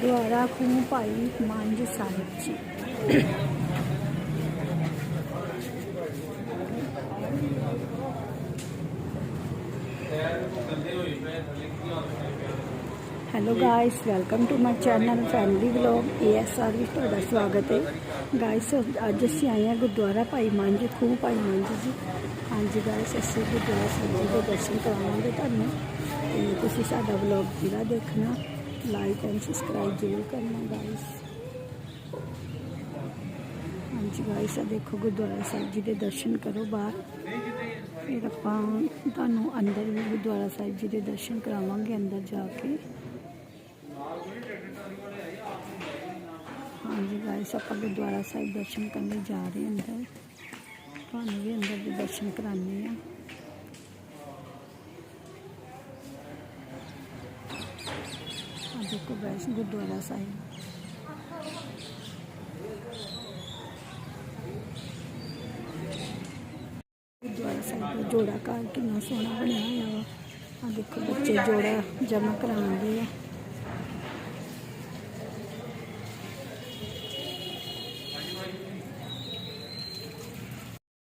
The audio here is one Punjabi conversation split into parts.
ਗੁਰਦੁਆਰਾ ਖੂਹ Bhai Manjh Sahib ji hello guys welcome to my channel family vlog ASR ਵਿੱਚ ਤੁਹਾਡਾ ਸਵਾਗਤ ਹੈ। ਗਾਇਸ ਅੱਜ ਅਸੀਂ ਆਏ ਹਾਂ ਗੁਰਦੁਆਰਾ ਭਾਈ ਮੰਝ, ਖੂਹ ਭਾਈ ਮੰਝ ਜੀ। ਹਾਂਜੀ ਗਾਇਸ ਅਸੀਂ ਗੁਰਦੁਆਰਾ ਸਾਹਿਬ ਜੀ ਦੇ ਦਰਸ਼ਨ ਕਰਾਵਾਂਗੇ ਤੁਹਾਨੂੰ। ਤੇ ਤੁਸੀਂ ਸਾਡਾ ਵਲੌਗ ਪੂਰਾ ਦੇਖਣਾ। ਲਾਈਕ ਐਂਡ ਸਬਸਕ੍ਰਾਈਬ ਜ਼ਰੂਰ ਕਰਨਾ ਗਾਇਸ ਹਾਂਜੀ ਗਾਇਸ ਆ ਦੇਖੋ ਗੁਰਦੁਆਰਾ ਸਾਹਿਬ ਜੀ ਦੇ ਦਰਸ਼ਨ ਕਰੋ ਬਾਹਰ। ਫਿਰ ਆਪਾਂ ਤੁਹਾਨੂੰ ਅੰਦਰ ਵੀ ਗੁਰਦੁਆਰਾ ਸਾਹਿਬ ਜੀ ਦੇ ਦਰਸ਼ਨ ਕਰਾਵਾਂਗੇ ਅੰਦਰ ਜਾ ਕੇ। ਹਾਂਜੀ ਗਾਇਸ ਆਪਾਂ ਗੁਰਦੁਆਰਾ ਸਾਹਿਬ ਦਰਸ਼ਨ ਕਰਨ ਲਈ ਜਾ ਰਹੇ ਅੰਦਰ। ਤੁਹਾਨੂੰ ਵੀ ਅੰਦਰ ਦੇ ਦਰਸ਼ਨ ਕਰਾਉਂਦੇ ਆ ਦੇਖੋ ਗਾਇਸ ਗੁਰਦੁਆਰਾ ਸਾਹਿਬ। ਗੁਰਦੁਆਰਾ ਸਾਹਿਬ ਦਾ ਜੋੜਾ ਘਰ ਕਿੰਨਾ ਸੋਹਣਾ ਬਣਿਆ ਹੋਇਆ ਵਾ। ਆ ਦੇਖੋ ਬੱਚੇ ਜੋੜਾ ਜਮਾ ਕਰਾਉਂਦੇ ਆ।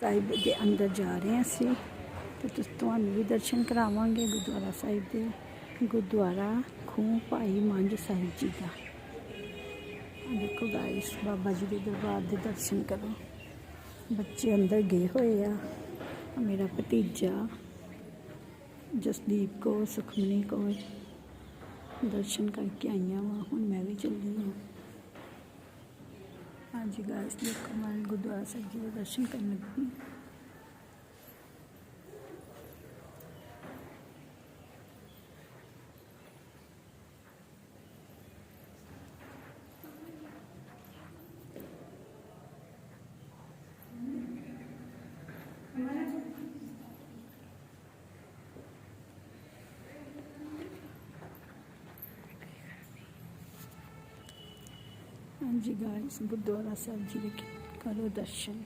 ਸਾਹਿਬ ਦੇ ਅੰਦਰ ਜਾ ਰਹੇ ਹਾਂ ਅਸੀਂ ਤੇ ਤੁਸੀਂ, ਤੁਹਾਨੂੰ ਵੀ ਦਰਸ਼ਨ ਕਰਾਵਾਂਗੇ ਗੁਰਦੁਆਰਾ ਸਾਹਿਬ ਦੇ। ਗੁਰਦੁਆਰਾ ਖੂਹ ਭਾਈ ਮੰਝ ਸਾਹਿਬ ਜੀ ਦਾ। ਆ ਦੇਖੋ ਗਾਇਸ ਬਾਬਾ ਜੀ ਦੇ ਦਰਬਾਰ ਦੇ ਦਰਸ਼ਨ ਕਰੋ। ਬੱਚੇ ਅੰਦਰ ਗਏ ਹੋਏ ਆ। ਆਹ ਮੇਰਾ ਭਤੀਜਾ, ਜਸਦੀਪ ਕੌਰ, ਸੁਖਮਨੀ ਕੌਰ ਦਰਸ਼ਨ ਕਰਕੇ ਆਈਆਂ ਵਾ। ਹੁਣ ਮੈਂ ਵੀ ਚੱਲੀ ਹਾਂ। ਹਾਂਜੀ ਗਾਇਸ ਦੇਖੋ ਮੈਂ ਗੁਰਦੁਆਰਾ ਸਾਹਿਬ ਜੀ ਦੇ ਦਰਸ਼ਨ ਕਰਨ ਲੱਗੀ ਹਾਂ। ਗਾਇਸ ਗੁਰਦੁਆਰਾ ਸਾਹਿਬ ਜੀ ਦੇ ਕਰੋ ਦਰਸ਼ਨ।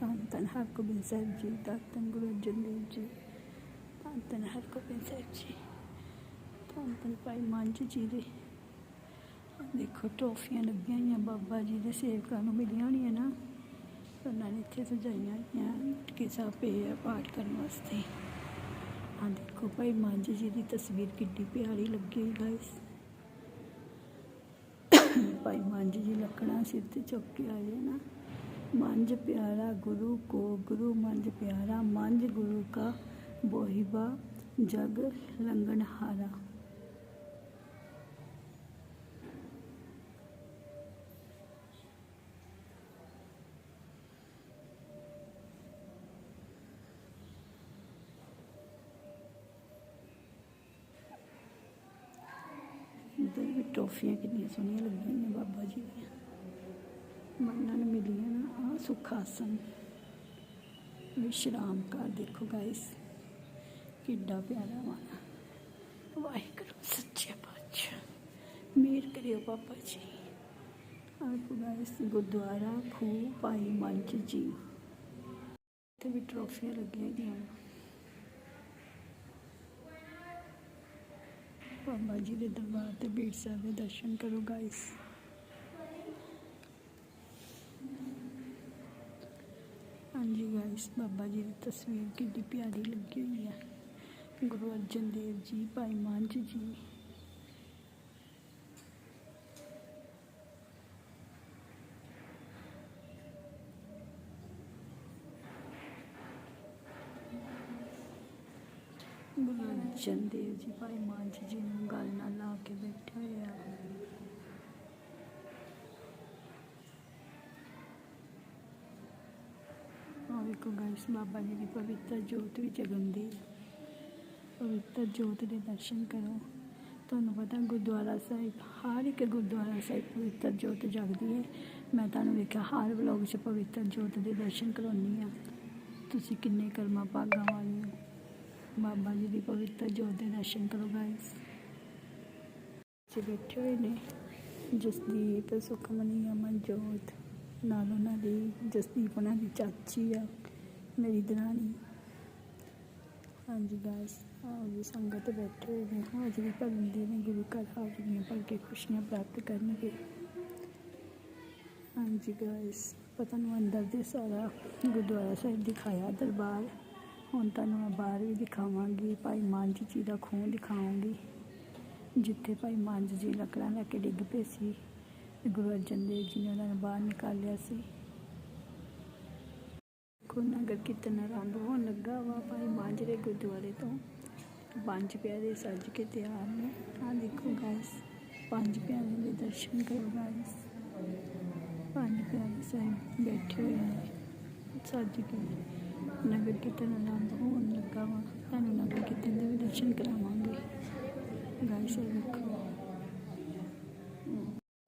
ਧੰਨ ਧੰਨ ਹਰਗੋਬਿੰਦ ਸਾਹਿਬ ਜੀ, ਧੰਨ ਧੰਨ ਗੁਰੂ ਅਰਜਨ ਦੇਵ ਜੀ, ਧੰਨ ਧੰਨ ਹਰਗੋਬਿੰਦ ਸਾਹਿਬ ਜੀ, ਧੰਨ ਧੰਨ ਭਾਈ ਮੰਜ ਜੀ ਦੇ। ਦੇਖੋ ਟੋਫੀਆਂ ਲੱਗੀਆਂ ਹੋਈਆਂ ਬਾਬਾ ਜੀ ਦੇ, ਸੇਵਕਾਂ ਨੂੰ ਮਿਲੀਆਂ ਹੋਣੀਆਂ ਨਾ, ਉਹਨਾਂ ਨੇ ਇੱਥੇ ਸਜਾਈਆਂ ਹੋਈਆਂ ਕਿਸਾ ਪਏ ਆ ਪਾਠ ਕਰਨ ਵਾਸਤੇ। ਆ ਦੇਖੋ ਭਾਈ ਮੰਜ ਜੀ ਦੀ ਤਸਵੀਰ ਕਿੱਡੀ ਪਿਆਰੀ ਲੱਗੀ ਗਾਇਸ ਭਾਈ ਮੰਜ ਜੀ ਲੱਕੜਾਂ ਸਿਰ ਤੇ ਚੁੱਕ ਕੇ ਆਏ ਨਾ। ਮੰਝ ਪਿਆਰਾ ਗੁਰੂ ਕੋ ਗੁਰੂ ਮੰਜ ਪਿਆਰਾ ਮੰਜ ਗੁਰੂ ਕਾ ਬੋਹਿਬਾ ਜਗ ਲੰਗਣ ਹਾਰਾ ਇੱਧਰ ਵੀ ਟੋਫੀਆਂ ਕਿੰਨੀਆਂ ਸੋਹਣੀਆਂ ਲੱਗੀਆਂ ਨੇ ਬਾਬਾ ਜੀ ਦੀਆਂ। ਮੰਨਾਂ ਨੂੰ ਮਿਲੀਆਂ ਨਾ ਆ ਸੁਖਾਸਨ ਵਿਸ਼ਰਾਮ ਕਰ ਦੇਖੋ ਗਾਇਸ ਕਿੱਡਾ ਪਿਆਰਾ ਵਾਲਾ ਵਾਹਿਗੁਰੂ, ਸੱਚੇ ਪਾਤਸ਼ਾਹ ਮੇਰ ਕਰਿਓ ਬਾਬਾ ਜੀ। ਆਪ ਗਾਇਸ ਗੁਰਦੁਆਰਾ ਖੂ ਭਾਈ ਮੰਚ ਜੀ। ਤੇ ਵੀ ਟਰੋਫੀਆਂ ਲੱਗੀਆਂ ਗਈਆਂ ਬਾਬਾ ਜੀ ਦੇ ਦਰਬਾਰ ਤੇ ਬੀੜ ਸਾਹਿਬ ਦੇ ਦਰਸ਼ਨ ਕਰੋ ਗਾਇਸ ਹਾਂਜੀ ਗਾਇਸ ਬਾਬਾ ਜੀ ਦੀ ਤਸਵੀਰ ਕਿੰਨੀ ਪਿਆਰੀ ਲੱਗੀ ਹੋਈ ਹੈ ਗੁਰੂ ਅਰਜਨ ਦੇਵ ਜੀ ਭਾਈ ਮੰਝ ਜੀ ਗੁਰੂ ਦੇਵ ਜੀ, ਭਾਈ ਮੰਝ ਜੀ ਨੂੰ ਗੱਲ ਨਾਲ ਲਾ ਕੇ ਬੈਠੇ ਹੋਏ ਆ। ਆਹ ਵੇਖੋ ਗਾਇਸ ਬਾਬਾ ਜੀ ਦੀ ਪਵਿੱਤਰ ਜੋਤ ਵੀ ਜਗੰਦੀ ਪਵਿੱਤਰ ਜੋਤ ਦੇ ਦਰਸ਼ਨ ਕਰੋ। ਤੁਹਾਨੂੰ ਪਤਾ ਗੁਰਦੁਆਰਾ ਸਾਹਿਬ, ਹਰ ਇੱਕ ਗੁਰਦੁਆਰਾ ਸਾਹਿਬ ਪਵਿੱਤਰ ਜੋਤ ਜਗਦੀ ਹੈ। ਮੈਂ ਤੁਹਾਨੂੰ ਵੇਖਿਆ, ਹਰ ਵਲੋਗ 'ਚ ਪਵਿੱਤਰ ਜੋਤ ਦੇ ਦਰਸ਼ਨ ਕਰਾਉਂਦੀ ਆ ਤੁਸੀਂ ਕਿੰਨੇ ਕਰਮਾਂ ਭਾਗਾਂ ਵਾਲੇ ਹੋ ਬਾਬਾ ਜੀ ਦੀ ਪਵਿੱਤਰ ਜੋਤ ਦੇ ਦਰਸ਼ਨ ਕਰੋ ਗਾਇਸ ਜੀ ਬੈਠੇ ਹੋਏ ਨੇ। ਜਸਦੀਪ ਸੁਖਮਨੀ ਅਮਨ ਜੋਤ ਨਾਲ ਉਹਨਾਂ ਦੀ, ਜਸਦੀਪ ਉਹਨਾਂ ਦੀ ਚਾਚੀ ਆ, ਮੇਰੀ ਦਰਾਣੀ। ਹਾਂਜੀ ਗਾਇਸ ਆਓ ਜੀ ਸੰਗਤ ਬੈਠੇ ਹੋਏ ਨੇ। ਹਾਜ਼ਰੀ ਭਰਨਦੇ ਨੇ, ਗੁਰੂ ਘਰ ਹਾਜ਼ਰੀਆਂ ਭਰ ਕੇ ਖੁਸ਼ੀਆਂ ਪ੍ਰਾਪਤ ਕਰਨਗੇ। ਹਾਂਜੀ ਗਾਇਸ ਪਤਾ ਨੂੰ ਅੰਦਰ ਦੇ ਸਾਰਾ ਗੁਰਦੁਆਰਾ ਸਾਹਿਬ ਦਿਖਾਇਆ ਦਰਬਾਰ। ਹੁਣ ਤੁਹਾਨੂੰ ਮੈਂ ਬਾਹਰ ਵੀ ਦਿਖਾਵਾਂਗੀ। ਭਾਈ ਮਾਂਝ ਜੀ ਦਾ ਖੂਹ ਦਿਖਾਵਾਂਗੀ ਜਿੱਥੇ ਭਾਈ ਮਾਂਝ ਜੀ ਲੱਕੜਾਂ ਲੈ ਕੇ ਡਿੱਗ ਪਏ ਸੀ, ਤੇ ਗੁਰੂ ਅਰਜਨ ਦੇਵ ਜੀ ਨੇ ਉਹਨਾਂ ਨੂੰ ਬਾਹਰ ਨਿਕਾਲਿਆ ਸੀ। ਕੋ ਨਗਰ ਕੀਰਤਨ ਆਰੰਭ ਹੋਣ ਲੱਗਾ ਵਾ ਭਾਈ ਮਾਂਜਰੇ ਗੁਰਦੁਆਰੇ ਤੋਂ। ਪੰਜ ਪਿਆਰੇ ਸੱਜ ਕੇ ਤਿਆਰ ਨੇ। ਆ ਦੇਖੋ ਗਾਇਸ ਪੰਜ ਪਿਆਰੇ ਦੇ ਦਰਸ਼ਨ ਕਰੋ ਗਾਇਸ ਪੰਜ ਪਿਆਰੇ ਸਾਹਿਬ ਬੈਠੇ ਹੋਏ ਨੇ। ਸੱਜ ਕੇ ਨਗਰ ਕੀਰਤਨ ਆਰੰਭ ਹੋਣ ਲੱਗਾ ਵਾ। ਤੁਹਾਨੂੰ ਨਗਰ ਕੀਰਤਨ ਦੇ ਵੀ ਦਰਸ਼ਨ ਕਰਾਵਾਂਗੇ। ਗਾਇਸ ਇਹ ਦੇਖੋ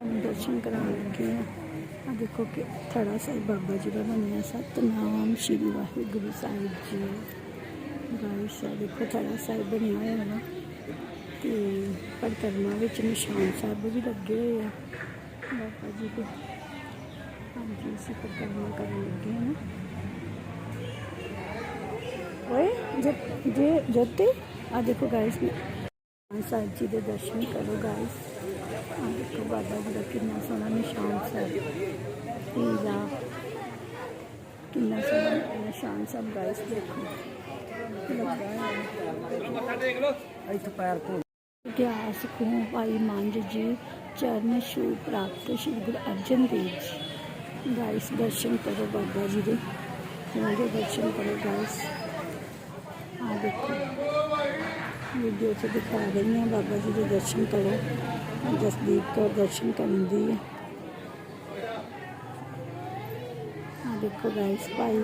ਤੁਹਾਨੂੰ ਦਰਸ਼ਨ ਕਰਾਉਣ ਲੱਗੇ ਆ। ਆ ਦੇਖੋ ਕਿ ਥੜਾ ਸਾਹਿਬ ਬਾਬਾ ਜੀ ਦਾ ਬਣਿਆ ਸਤਨਾਮ ਸ਼੍ਰੀ ਵਾਹਿਗੁਰੂ ਸਾਹਿਬ ਜੀ। ਗਾਇਸ ਆ ਦੇਖੋ, ਥੜਾ ਸਾਹਿਬ ਬਣਿਆ ਹੋਇਆ ਨਾ ਤੇ ਪਰਕਰਮਾ ਵਿੱਚ ਨਿਸ਼ਾਨ ਸਾਹਿਬ ਵੀ ਲੱਗੇ ਹੋਏ ਆ। ਬਾਬਾ ਜੀ ਦੇ। ਹਾਂਜੀ, ਅਸੀਂ ਪਰਕਰਮਾ ਕਰਨ ਲੱਗੇ ਹਾਂ ਨਾ ਜੇ ਜੋਤੀ ਆ ਦੇਖੋ ਗਾਇਸ ਸਾਹਿਬ ਜੀ ਦੇ ਦਰਸ਼ਨ ਕਰੋ ਗਾਇਸ ਆ ਦੇਖੋ ਬਾਬਾ ਜੀ ਦਾ ਕਿੰਨਾ ਸੋਹਣਾ ਨਿਸ਼ਾਨ ਸਾਹਿਬ ਪੀਲਾ ਕਿੰਨਾ ਸੋਹਣਾ ਨਿਸ਼ਾਨ ਸਾਹਿਬ ਗਾਇਸ ਦੇਖੋ। ਲੱਗਾ ਹੋਇਆ ਹੈ। ਇੱਥੇ ਪੈਰ ਧੋ ਇਤਿਹਾਸ ਖੂਹ ਭਾਈ ਮੰਝ ਜੀ, ਚਰਨ ਛੂ ਪ੍ਰਾਪਤ ਸ਼੍ਰੀ ਗੁਰੂ ਅਰਜਨ ਦੇਵ ਜੀ। ਗਾਇਸ ਦਰਸ਼ਨ ਕਰੋ ਬਾਬਾ ਜੀ ਦੇ। ਖੂਹ ਦੇ ਦਰਸ਼ਨ ਕਰੋ ਗਾਇਸ ਆ ਦੇਖੋ ਵੀਡੀਓ 'ਚ ਦਿਖਾ ਰਹੀ ਹਾਂ ਬਾਬਾ ਜੀ ਦੇ ਦਰਸ਼ਨ ਕਰੋ ਜਸਦੀਪ ਕੌਰ ਦਰਸ਼ਨ ਕਰਨ ਦੀ ਹੈ ਆ ਦੇਖੋ ਗਾਇਸ ਭਾਈ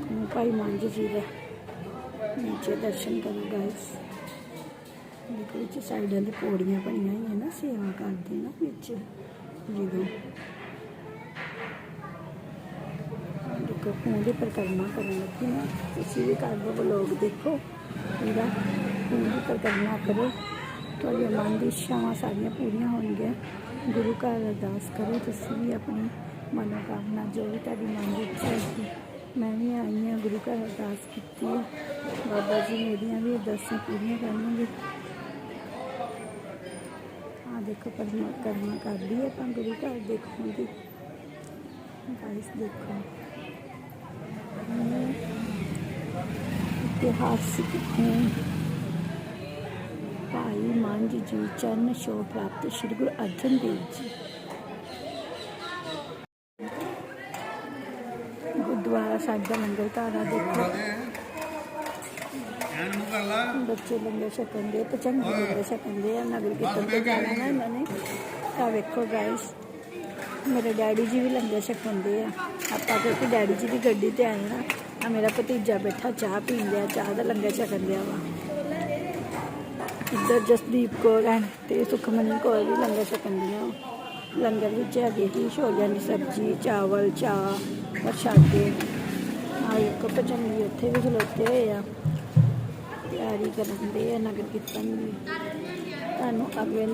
ਖੂਹ ਭਾਈ ਮੰਝ ਜੀ ਦਾ ਨੀਚੇ ਦਰਸ਼ਨ ਕਰੋ ਗਾਇਸ ਦੇਖੋ ਵਿੱਚ ਸਾਈਡਾਂ ਤੇ ਪੌੜੀਆਂ ਬਣੀਆਂ ਹੋਈਆਂ ਨਾ ਸੇਵਾ ਕਰਦੇ ਨਾ ਵਿੱਚ ਜਦੋਂ ਆਹ ਦੇਖੋ ਖੂਹ ਦੀ ਪਰਿਕਰਮਾ ਕਰਨ ਲੱਗੀ ਹਾਂ। ਤੁਸੀਂ ਵੀ ਕਰ ਲਓ ਵਲੋਗ ਦੇਖੋ। ਪੂਰਾ ਖੂਹ ਦੀ ਪਰਿਕਰਮਾ ਕਰੋ। ਤੁਹਾਡੀਆਂ ਮਨ ਦੀ ਇੱਛਾਵਾਂ ਸਾਰੀਆਂ ਪੂਰੀਆਂ ਹੋਣਗੀਆਂ। ਗੁਰੂ ਘਰ ਅਰਦਾਸ ਕਰੋ, ਤੁਸੀਂ ਵੀ ਆਪਣੀ ਮਨੋਕਾਮਨਾ ਜੋ ਵੀ ਤੁਹਾਡੀ ਮਨ ਦੀ ਇੱਛਾ ਹੈ ਮੈਂ ਵੀ ਆਈ ਹਾਂ ਗੁਰੂ ਘਰ ਅਰਦਾਸ ਕੀਤੀ ਹੈ। ਬਾਬਾ ਜੀ ਮੇਰੀਆਂ ਵੀ ਅਰਦਾਸਾਂ ਪੂਰੀਆਂ ਕਰਨਗੇ। ਆ ਦੇਖੋ ਪਰਮਾ ਕਰ ਲਈ ਆਪਾਂ ਗੁਰੂ ਘਰ ਦੇਖੋ ਦੀ ਗਾਇਸ ਦੇਖੋ। ਇਤਿਹਾਸਿਕ ਹੈ ਭਾਈ ਮੰਝ ਜੀ ਚਰਨ ਛੋਹ ਪ੍ਰਾਪਤ ਸ਼੍ਰੀ ਗੁਰੂ ਅਰਜਨ ਦੇਵ ਜੀ। ਗੁਰਦੁਆਰਾ ਸਾਹਿਬ ਦਾ ਲੰਗਰ ਧਾਰਾ ਦੇਖੋ। ਬੱਚੇ ਲੰਗਰ ਛਕਣ ਦੇ, ਪਚੰਗੀ ਲੰਗਰ ਛਕਣ ਆ ਨਗਰ ਕੀਰਤਨ ਤੇ ਜਾਣਾ ਨਾ ਇਹਨਾਂ ਨੇ। ਤਾਂ ਵੇਖੋ ਗਾਇਸ ਮੇਰੇ ਡੈਡੀ ਜੀ ਵੀ ਲੰਗਰ ਛਕਣਦੇ ਆ। ਆਪਾਂ ਕਿਉਂਕਿ ਡੈਡੀ ਜੀ ਦੀ ਗੱਡੀ ਤੇ ਆਏ ਨਾ ਆ ਮੇਰਾ ਭਤੀਜਾ ਬੈਠਾ, ਚਾਹ ਪੀਣ ਲਿਆ ਚਾਹ ਦਾ ਲੰਗਰ ਛਕਣ ਡਿਆ ਵਾ। ਇੱਧਰ ਜਸਦੀਪ ਕੌਰ ਹੈ ਤੇ ਸੁਖਮਨੀ ਕੌਰ ਵੀ ਲੰਗਰ ਛਕਣ ਦੀਆਂ ਲੰਗਰ ਵਿੱਚ ਹੈਗੇ ਸੀ ਛੋਲਿਆਂ ਦੀ ਸਬਜ਼ੀ, ਚਾਵਲ, ਚਾਹ, ਪ੍ਰਸ਼ਾਦੇ। ਆ ਇੱਕ ਪਚੰਗੀ ਉੱਥੇ ਵੀ ਖਲੋਤੇ ਹੋਏ ਆ। ਤਿਆਰੀ ਕਰਦੇ ਆ, ਨਗਰ ਕੀਰਤਨ ਦੀ। ਤੁਹਾਨੂੰ ਅਗਲੇ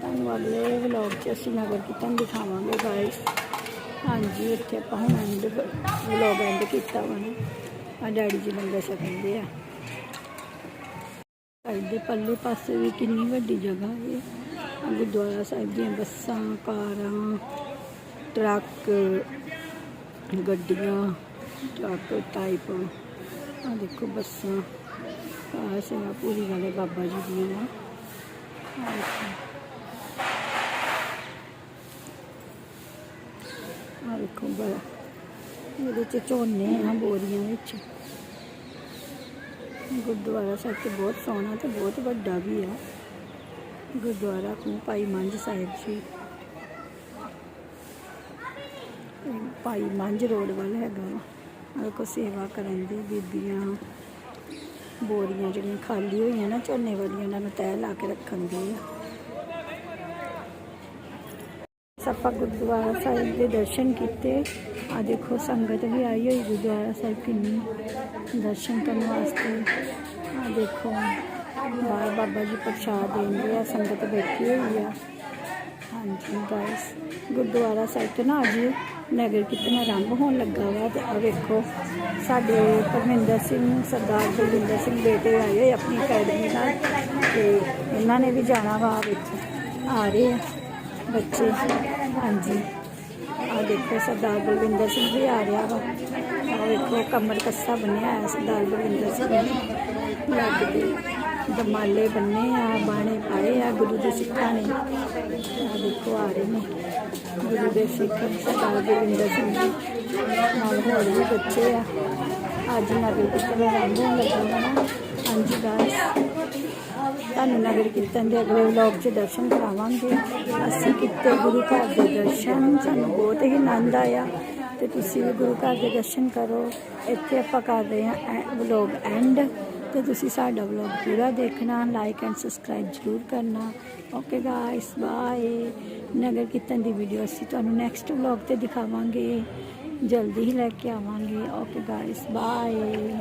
ਤੁਹਾਨੂੰ ਅਗਲੇ ਵਲੌਗ 'ਚ ਅਸੀਂ ਨਗਰ ਕੀਰਤਨ ਦਿਖਾਵਾਂਗੇ ਗਾਇਸ ਹਾਂਜੀ ਇੱਥੇ ਆਪਾਂ ਹੁਣ ਐਂਡ ਵਲੌਗ ਐਂਡ ਕੀਤਾ ਵਾ ਨਾ। ਆ ਡੈਡੀ ਜੀ ਲੰਗਰ ਛਕਦੇ ਆ। ਘਰ ਦੇ ਪੱਲੇ ਪਾਸੇ ਵੀ ਕਿੰਨੀ ਵੱਡੀ ਜਗ੍ਹਾ ਹੈ ਗੁਰਦੁਆਰਾ ਸਾਹਿਬ ਦੀਆਂ ਬੱਸਾਂ, ਕਾਰਾਂ, ਟਰੱਕ, ਗੱਡੀਆਂ, ਟਰੱਕ ਟਾਈਪ ਆ ਦੇਖੋ ਬੱਸਾਂ। ਆ ਸੇਵਾ ਪੂਰੀ ਵਾਲੇ ਬਾਬਾ ਜੀ ਦੀਆਂ ਵਾ ਆਹ ਦੇਖੋ ਆ ਦੇਖੋ ਬੜਾ। ਇਹਦੇ ਚ ਝੋਨੇ ਆ ਬੋਰੀਆਂ ਵਿੱਚ। ਗੁਰਦੁਆਰਾ ਸਾਹਿਬ ਤੇ ਬਹੁਤ ਸੋਹਣਾ ਤੇ ਬਹੁਤ ਵੱਡਾ ਵੀ ਆ। ਗੁਰਦੁਆਰਾ ਖੂਹ ਭਾਈ ਮੰਝ ਸਾਹਿਬ ਜੀ। ਭਾਈ ਮੰਝ ਰੋਡ ਵੱਲ ਹੈਗਾ ਵਾ। ਆ ਕੋ ਸੇਵਾ ਕਰਨ ਦੀ ਬੀਬੀਆਂ ਬੋਰੀਆਂ ਜਿਹੜੀਆਂ ਖਾਲੀ ਹੋਈਆਂ ਨਾ ਝੋਨੇ ਵਾਲੀਆਂ, ਉਹਨਾਂ ਨੂੰ ਤੈਅ ਲਾ ਕੇ ਰੱਖਣ ਦੀ ਆ। ਆਪਾਂ ਗੁਰਦੁਆਰਾ ਸਾਹਿਬ ਦੇ ਦਰਸ਼ਨ ਕੀਤੇ। ਆ ਦੇਖੋ ਸੰਗਤ ਵੀ ਆਈ ਹੋਈ ਗੁਰਦੁਆਰਾ ਸਾਹਿਬ ਕਿੰਨੀ ਦਰਸ਼ਨ ਕਰਨ ਵਾਸਤੇ। ਆ ਦੇਖੋ, ਬਾਹਰ ਬਾਬਾ ਜੀ ਪ੍ਰਸ਼ਾਦ ਦੇਂਦੇ ਆ, ਸੰਗਤ ਬੈਠੀ ਹੋਈ ਆ। ਹਾਂਜੀ ਗਾਇਸ ਗੁਰਦੁਆਰਾ ਸਾਹਿਬ ਤੋਂ ਨਾ ਅੱਜ ਨਗਰ ਕੀਰਤਨ ਆਰੰਭ ਹੋਣ ਲੱਗਾ ਵਾ ਤੇ ਆ ਵੇਖੋ, ਸਾਡੇ ਪਰਮਿੰਦਰ ਸਿੰਘ, ਸਰਦਾਰ ਬਲਵਿੰਦਰ ਸਿੰਘ ਬੇਟੇ ਆਏ ਹੋਏ ਆਪਣੀ ਅਕੈਡਮੀ ਨਾਲ ਤੇ ਇਹਨਾਂ ਨੇ ਵੀ ਜਾਣਾ ਵਾ ਵਿੱਚ ਆ ਰਹੇ ਆ ਬੱਚੇ। ਹਾਂਜੀ। ਆ ਦੇਖੋ ਸਰਦਾਰ ਬਲਵਿੰਦਰ ਸਿੰਘ ਵੀ ਆ ਰਿਹਾ ਵਾ। ਆ ਵੇਖੋ ਕਮਰ ਕੱਸਾ ਬੰਨਿਆ ਹੈ ਸਰਦਾਰ ਬਲਵਿੰਦਰ ਸਿੰਘ ਨੇ ਲੱਗ ਦਮਾਲੇ ਬੰਨੇ ਆ, ਬਾਣੇ ਪਾਏ ਆ, ਗੁਰੂ ਦੇ ਸਿੱਖਾਂ ਨੇ। ਆ ਦੇਖੋ, ਆ ਰਹੇ ਨੇ। ਗੁਰੂ ਦੇ ਸਿੱਖ ਸਰਦਾਰ ਬਲਵਿੰਦਰ ਸਿੰਘ ਜੀ। ਨਾਲ ਹੋਰ ਵੀ ਬੱਚੇ ਆ। ਅੱਜ ਨਗਰ ਕੀਰਤਨ ਆਰੰਭ ਹੋਣ ਲੱਗਾ ਹਾਂਜੀ ਗਾਇਸ ਤੁਹਾਨੂੰ ਨਗਰ ਕੀਰਤਨ ਦੇ ਅਗਲੇ ਵਲੌਗ 'ਚ ਦਰਸ਼ਨ ਕਰਾਵਾਂਗੇ। ਅਸੀਂ ਕੀਤੇ ਗੁਰੂ ਘਰ ਦੇ ਦਰਸ਼ਨ, ਸਾਨੂੰ ਬਹੁਤ ਹੀ ਆਨੰਦ ਆਇਆ ਤੇ ਤੁਸੀਂ ਵੀ ਗੁਰੂ ਘਰ ਦੇ ਦਰਸ਼ਨ ਕਰੋ। ਇੱਥੇ ਆਪਾਂ ਕਰ ਰਹੇ ਹਾਂ ਵਲੌਗ ਐਂਡ। ਤੇ ਤੁਸੀਂ ਸਾਡਾ ਵਲੌਗ ਪੂਰਾ ਦੇਖਣਾ ਲਾਈਕ ਐਂਡ ਸਬਸਕ੍ਰਾਈਬ ਜ਼ਰੂਰ ਕਰਨਾ। Okay guys bye Nagar Kirtan ਦੀ ਵੀਡੀਓ ਅਸੀਂ ਤੁਹਾਨੂੰ ਨੈਕਸਟ ਵਲੌਗ ਤੇ ਦਿਖਾਵਾਂਗੇ। ਜਲਦੀ ਹੀ ਲੈ ਕੇ ਆਵਾਂਗੇ। Okay guys bye